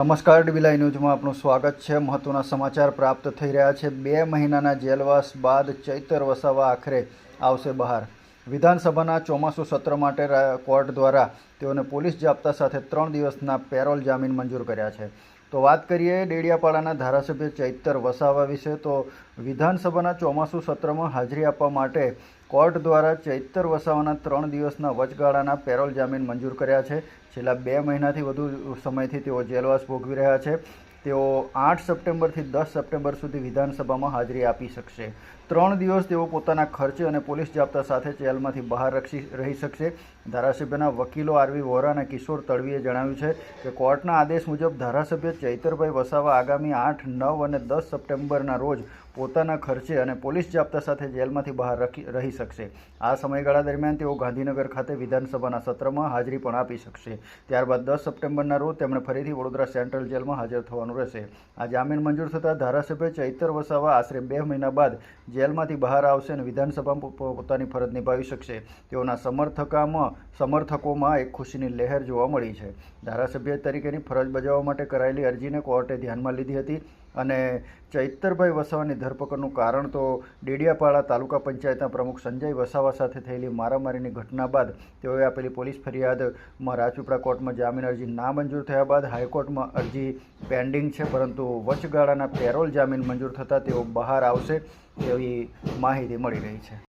નમસ્કાર, ડીબીલાઈ ન્યૂઝમાં આપનું સ્વાગત છે. મહત્વના સમાચાર પ્રાપ્ત થઈ રહ્યા છે. બે મહિનાના જેલવાસ બાદ ચૈતર વસાવા આખરે આવશે બહાર. વિધાનસભાના ચોમાસું સત્ર માટે કોર્ટ દ્વારા તેઓને પોલીસ જાપ્તા સાથે ત્રણ દિવસના પેરોલ જામીન મંજૂર કર્યા છે. તો વાત કરીએ ડેડિયાપાડાના ધારાસભ્ય ચૈતર વસાવા વિશે, તો વિધાનસભાના ચોમાસું સત્રમાં હાજરી આપવા માટે કોર્ટ દ્વારા ચૈતર વસાવાના ત્રણ દિવસના વચગાળાના પેરોલ જામીન મંજૂર કર્યા છે. છેલ્લા બે મહિનાથી વધુ સમયથી તેઓ જેલવાસ ભોગવી રહ્યા છે. તેઓ આઠ સપ્ટેમ્બરથી દસ સપ્ટેમ્બર સુધી વિધાનસભામાં હાજરી આપી શકશે. ત્રણ દિવસ તેઓ પોતાના ખર્ચે અને પોલીસ જાપ્તા સાથે જેલમાંથી બહાર રક્ષી રહી શકશે. ધારાસભ્યના વકીલો આરવી વોરા અને કિશોર તડવીએ જણાવ્યું છે કે કોર્ટના આદેશ મુજબ ધારાસભ્ય ચૈતરભાઈ વસાવા આગામી આઠ, નવ અને દસ સપ્ટેમ્બરના રોજ પોતાના ખર્ચે અને પોલીસ જાપ્તા સાથે જેલમાંથી બહાર રહી શકશે. આ સમયગાળા દરમિયાન તેઓ ગાંધીનગર ખાતે વિધાનસભાના સત્રમાં હાજરી પણ આપી શકશે. ત્યારબાદ દસ સપ્ટેમ્બરના રોજ તેમણે ફરીથી વડોદરા સેન્ટ્રલ જેલમાં હાજર થવાનું રહેશે. આ જામીન મંજૂર થતાં ધારાસભ્ય ચૈતર વસાવા આશરે બે મહિના બાદ જેલમાંથી બહાર આવશે અને વિધાનસભામાં પોતાની ફરજ નિભાવી શકશે. તેઓના સમર્થકામાં, સમર્થકોમાં એક ખુશીની લહેર જોવા મળી છે. ધારાસભ્ય તરીકેની ફરજ બજાવવા માટે કરાયેલી અરજીને કોર્ટે ધ્યાનમાં લીધી હતી. અને ચૈતરભાઈ વસાવાની ધરપકડનું કારણ તો ડેડિયાપાડા તાલુકા પંચાયતના પ્રમુખ સંજય વસાવા સાથે થયેલી મારામારીની ઘટના બાદ તેઓએ આપેલી પોલીસ ફરિયાદમાં રાજપીપળા કોર્ટમાં જામીન અરજી ના મંજૂર થયા બાદ હાઈકોર્ટમાં અરજી પેન્ડિંગ છે, પરંતુ વચગાળાના પેરોલ જામીન મંજૂર થતાં તેઓ બહાર આવશે તેવી માહિતી મળી રહી છે.